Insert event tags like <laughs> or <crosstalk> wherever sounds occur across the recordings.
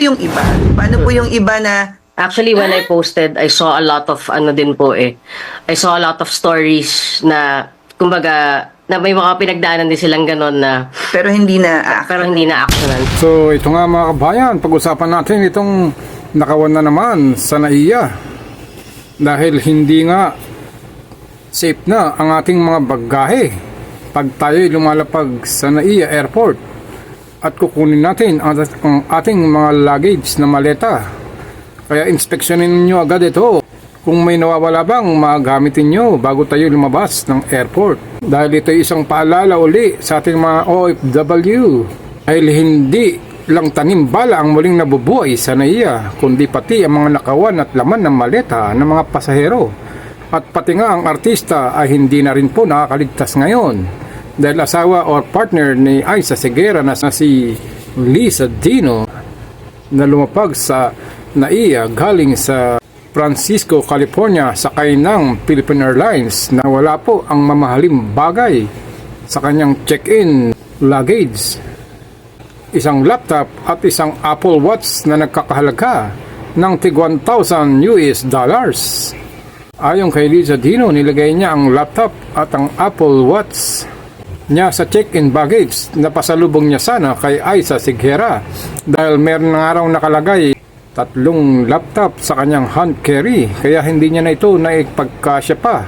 yung iba? Paano po yung iba na Actually, when I posted, I saw a lot of ano din po eh. I saw a lot of stories na, kumbaga, na may mga pinagdaanan din silang ganon na, pero hindi na ah, pero hindi na actionan. So ito nga mga kabayan, pag-usapan natin itong nakawan na naman sa NAIA. Dahil hindi nga safe na ang ating mga bagahe pag tayo lumalapag sa NAIA Airport at kukunin natin ang, ang ating mga luggage na maleta. Kaya inspeksyonin niyo agad ito kung may nawawala bang magamitin nyo bago tayo lumabas ng airport. Dahil ito isang paalala uli sa ating mga OFW. Dahil hindi lang tanim bala ang muling nabubuhay sa NAIA, kundi pati ang mga nakawan at laman ng maleta ng mga pasahero. At pati nga ang artista ay hindi na rin po nakakaligtas ngayon. Dahil asawa or partner ni Aiza Segura na si Lisa Dino na lumapag sa NAIA galing sa Francisco, California sakay ng Philippine Airlines na wala po ang mamahaling bagay sa kanyang check-in luggage. Isang laptop at isang Apple Watch na nagkakahalaga ng tig 1,000 US dollars. Ayon kay Liza Dino, nilagay niya ang laptop at ang Apple Watch niya sa check-in baggage na pasalubong niya sana kay Aiza Sigera dahil meron nga raw nakalagay tatlong laptop sa kanyang hand carry kaya hindi niya na ito naipagkasya pa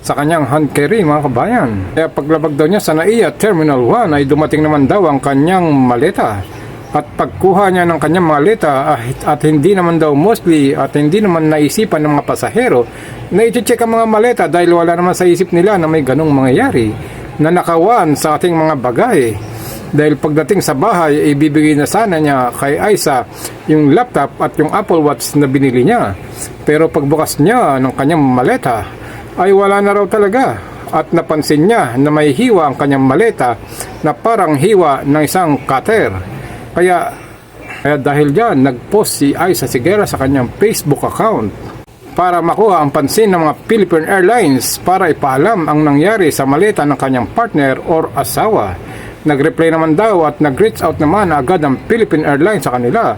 sa kanyang hand carry mga kabayan. Kaya paglabag daw niya sa NAIA Terminal 1 ay dumating naman daw ang kanyang maleta. At pagkuha niya ng kanyang maleta at, at hindi naman daw mostly at hindi naman naisipan ng mga pasahero na i-check ang mga maleta dahil wala naman sa isip nila na may ganong mangyayari na nakawan sa ating mga bagahe. Dahil pagdating sa bahay, ibibigay na sana niya kay Aiza yung laptop at yung Apple Watch na binili niya. Pero pagbukas niya ng kanyang maleta, ay wala na raw talaga. At napansin niya na may hiwa ang kanyang maleta na parang hiwa ng isang cutter. Kaya, kaya dahil dyan, nag-post si Aiza Sigera sa kanyang Facebook account para makuha ang pansin ng mga Philippine Airlines para ipaalam ang nangyari sa maleta ng kanyang partner or asawa. Nag-reply naman daw at nag-reach out naman agad ang Philippine Airlines sa kanila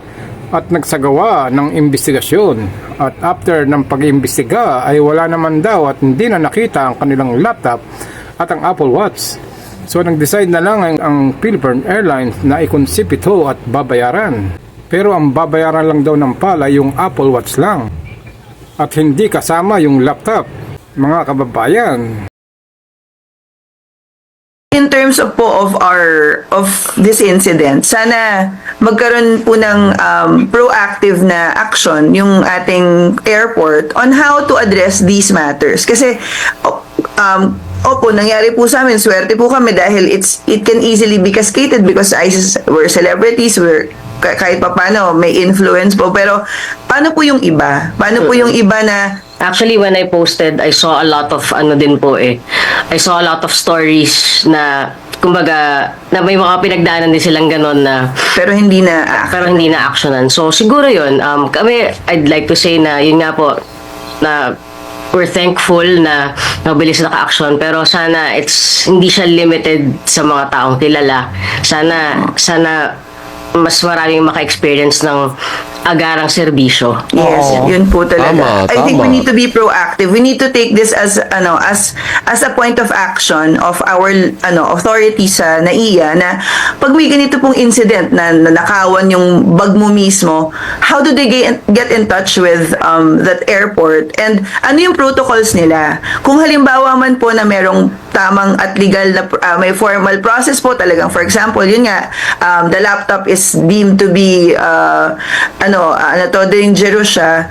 at nagsagawa ng investigasyon. At after ng pag-imbestiga ay wala naman daw at hindi na nakita ang kanilang laptop at ang Apple Watch. So nag-decide na lang ang, ang Philippine Airlines na ikonsip ito at babayaran. Pero ang babayaran lang daw ng pala yung Apple Watch lang at hindi kasama yung laptop. Mga kababayan, in terms of po of our of this incident, sana magkaroon po ng um, proactive na action yung ating airport on how to address these matters. Kasi um, Opo, nangyari po sa amin. Swerte po kami dahil it's it can easily be cascaded because I, we're celebrities, we're kahit pa paano, may influence po. Pero, paano po yung iba? Paano po yung iba na Actually, when I posted, I saw a lot of ano din po eh. I saw a lot of stories na, kumbaga, na may mga pinagdaanan din silang ganon na, pero hindi na ah, pero hindi na actionan. So, siguro yun, um, kami, I'd like to say na, yun nga po, na we're thankful na mabilis naka-action pero sana it's hindi siya limited sa mga taong kilala. Sana sana mas maraming maka-experience ng agarang serbisyo. Yes, Oo. yun po talaga. Tama, I think we tama. need to be proactive. We need to take this as ano as as a point of action of our ano authorities sa NAIA na pag may ganito pong incident na, na nakawan yung bag mo mismo, how do they get, get in touch with um, that airport and ano yung protocols nila? Kung halimbawa man po na merong tamang at legal na uh, may formal process po. Talagang for example yun nga um, the laptop is deemed to be uh, ano uh, ano to dangerous siya.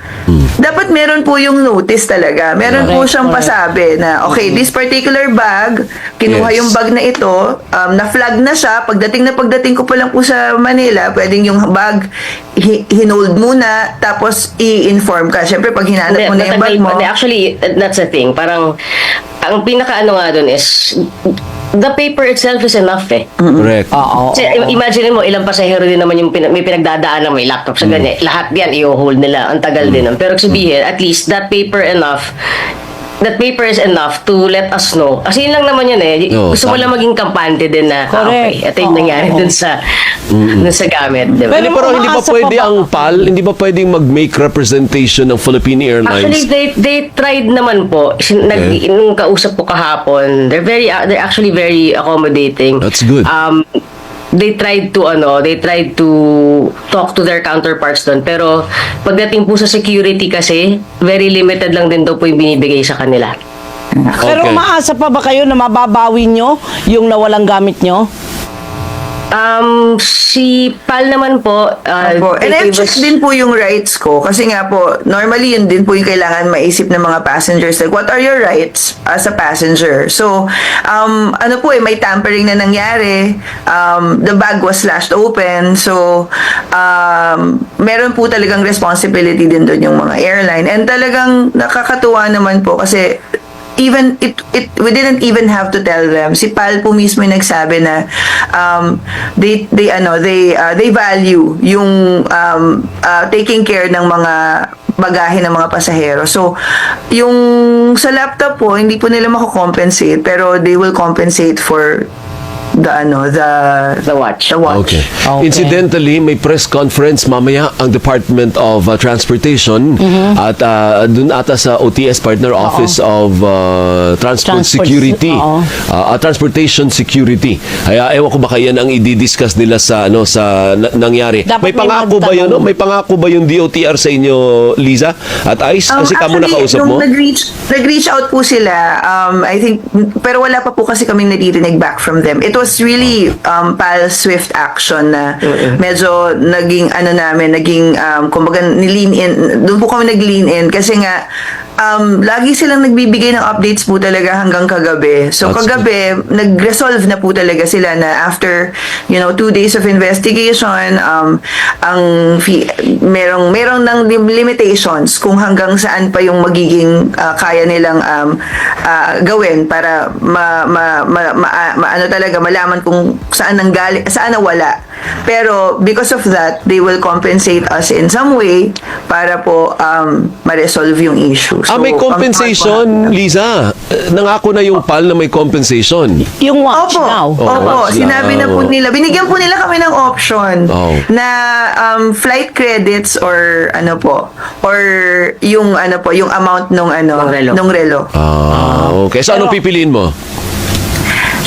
Dapat meron po yung notice talaga. Meron po Correct, siyang correct. pasabi na okay this particular bag kinuha Yes. yung bag na ito um, na flag na siya. Pagdating na pagdating ko pa lang po sa Manila pwedeng yung bag hi- hinold muna tapos i-inform ka. Syempre pag hinanap mo na yung bag mo. Actually, that's the thing. Parang, ang pinaka-ano nga dun is, the paper itself is enough eh. Correct. Oo. Kasi imagine mo, ilang pasahero din naman yung pina- may pinagdadaan na may laptop sa ganyan. Lahat yan, i-hold nila. Ang tagal din. nun. Pero sabihin, at least that paper enough that paper is enough to let us know. Kasi yun lang naman yun eh. Oo, Gusto mo tama. lang maging kampante din na, ah, Correct. okay, ito yung Oo, nangyari oo. dun sa, dun sa gamit. Diba? Pero Hindi, pero hindi ba umaasa pa pwede ba? ang PAL, hindi ba pwedeng mag-make representation ng Philippine Actually, Airlines? they they tried naman po. Sin- Nag, Okay. Nung kausap po kahapon, they're very uh, they're actually very accommodating. That's good. Um they tried to ano, they tried to talk to their counterparts doon. Pero pagdating po sa security kasi, very limited lang din daw po yung binibigay sa kanila. Pero Okay. umaasa pa ba kayo na mababawi nyo yung nawalang gamit nyo? Um, si Pal naman po, uh, Opo. And I've checked us- din po yung rights ko kasi nga po, normally yun din po yung kailangan maisip ng mga passengers. Like, what are your rights as a passenger? So, um, ano po eh, may tampering na nangyari. Um, the bag was slashed open. So, um, meron po talagang responsibility din doon yung mga airline. And talagang nakakatuwa naman po kasi even it it we didn't even have to tell them si Pal po mismo yung nagsabi na um they they ano they uh, they value yung um uh, taking care ng mga bagahe ng mga pasahero. So, yung sa laptop po, hindi po nila mako-compensate, pero they will compensate for the ano, the The watch. The watch. Okay. Okay. Incidentally, may press conference mamaya ang Department of uh, Transportation Mm-hmm. at uh, dun ata sa OTS Partner Office of uh, Transport, Transport- Security. oo. Uh, uh, Transportation Security. Kaya ewan ko baka yan ang i-discuss nila sa ano sa na- nangyari. Dapat may may pangako ba yun? magtanong. No? May pangako ba yung DOTR sa inyo, Liza? At Ice? Um, Kasi kamo actually, nakausap nung mo? Nag-reach, nag-reach out po sila, um, I think, pero wala pa po kasi kami naririnig back from them. It was really um, pal swift action na medyo naging, ano namin, naging, um, kumbaga, nilean in, doon po kami nag-lean in kasi nga, um, lagi silang nagbibigay ng updates po talaga hanggang kagabi. So, That's kagabi, nag-resolve na po talaga sila na after, you know, two days of investigation, um, ang fee, merong, merong ng lim- limitations kung hanggang saan pa yung magiging uh, kaya nilang um, uh, gawin para ma, ma, ma, ma- ma- ano talaga, malaman kung saan nang gali, saan nawala. Pero because of that, they will compensate us in some way para po um, ma-resolve yung issue. ah, may So, compensation, Liza. Eh, Nangako na yung PAL na may compensation. Yung watch Opo, now. opo, watch sinabi na po now. nila, binigyan po nila kami ng option Oh. na um, flight credits or ano po, or yung ano po, yung amount nung ano, Nung relo. nung relo. Ah, okay. So, anong pipiliin mo?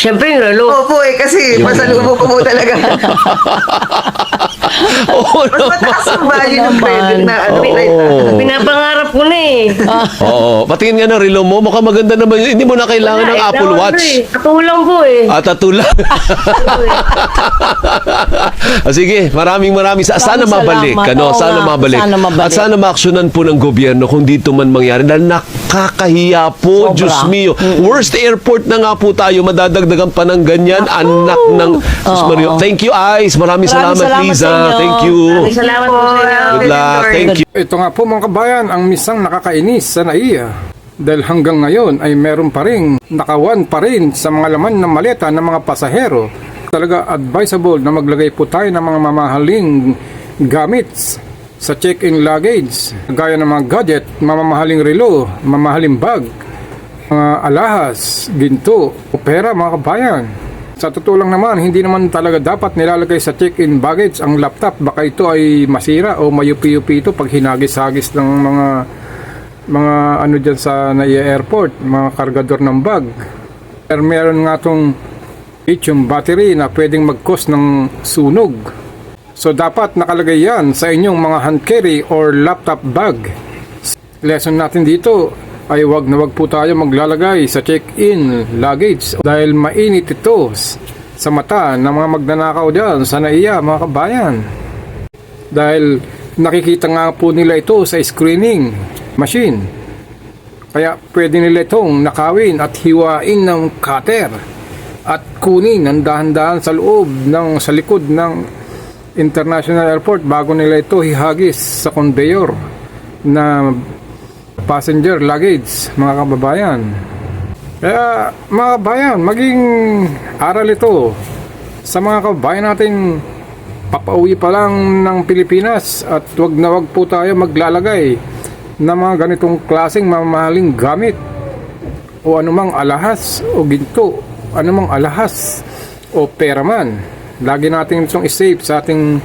Siyempre, relo. Opo eh, kasi masalubong ko po talaga. <laughs> <laughs> Oo Mas mataas ang value ng credit na ano. Oo. <laughs> Pinapangarap ko na eh. <laughs> Oo. Patingin nga ng relo mo. Mukhang maganda naman yun. Hindi mo na kailangan ng Apple Watch. ko eh. Katulang po eh. At atula. Ah, Sige, maraming maraming sa sana Maraming mabalik, salamat. ano, Oo sana nga, mabalik. sana mabalik. At sana maaksyonan po ng gobyerno kung dito man mangyari dahil nakakahiya po, Sobra. Diyos mio. Worst airport na nga po tayo, madadagdagan pa ng ganyan, anak ng Oo. Mario. Thank you, Ice. Maraming, Maraming salamat, salamat Liza. sa inyo. Thank you. Maraming salamat po sa inyo. Good luck. Thank you. Ito nga po mga kabayan, ang misang nakakainis sa NAIA. Dahil hanggang ngayon ay meron pa rin, nakawan pa rin sa mga laman ng maleta ng mga pasahero. Talaga advisable na maglagay po tayo ng mga mamahaling gamit sa check-in luggage. Gaya ng mga gadget, mamamahaling relo, mamahaling bag, mga alahas, ginto, o pera mga kabayan. Sa totoo lang naman, hindi naman talaga dapat nilalagay sa check-in baggage ang laptop. Baka ito ay masira o mayupi-yupi ito pag hinagis-hagis ng mga mga ano dyan sa NAIA airport, mga kargador ng bag. Pero meron nga itong lithium battery na pwedeng mag-cause ng sunog. So dapat nakalagay yan sa inyong mga hand carry or laptop bag. Lesson natin dito ay wag na wag po tayo maglalagay sa check-in luggage dahil mainit ito sa mata ng mga magnanakaw dyan sa naiya mga kabayan. Dahil nakikita nga po nila ito sa screening machine. Kaya pwede nila itong nakawin at hiwain ng cutter at kunin ng dahan-dahan sa loob ng sa likod ng International Airport bago nila ito hihagis sa conveyor na passenger luggage mga kababayan. Kaya mga kababayan, maging aral ito sa mga kababayan nating papauwi pa lang ng Pilipinas at wag na wag po tayo maglalagay ng mga ganitong klaseng mamahaling gamit o anumang alahas o ginto, anumang alahas o pera man. Lagi natin itong isave sa ating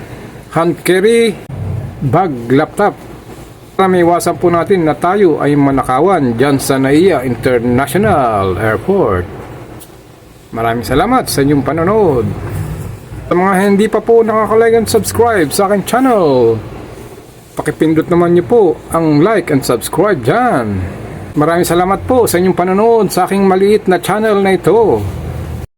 hand carry bag, laptop. Para may iwasan po natin na tayo ay manakawan dyan sa NAIA International Airport. Maraming salamat sa inyong panonood. Sa mga hindi pa po nakaka-like and subscribe sa aking channel, pakipindot naman niyo po ang like and subscribe dyan. Maraming salamat po sa inyong panonood sa aking maliit na channel na ito.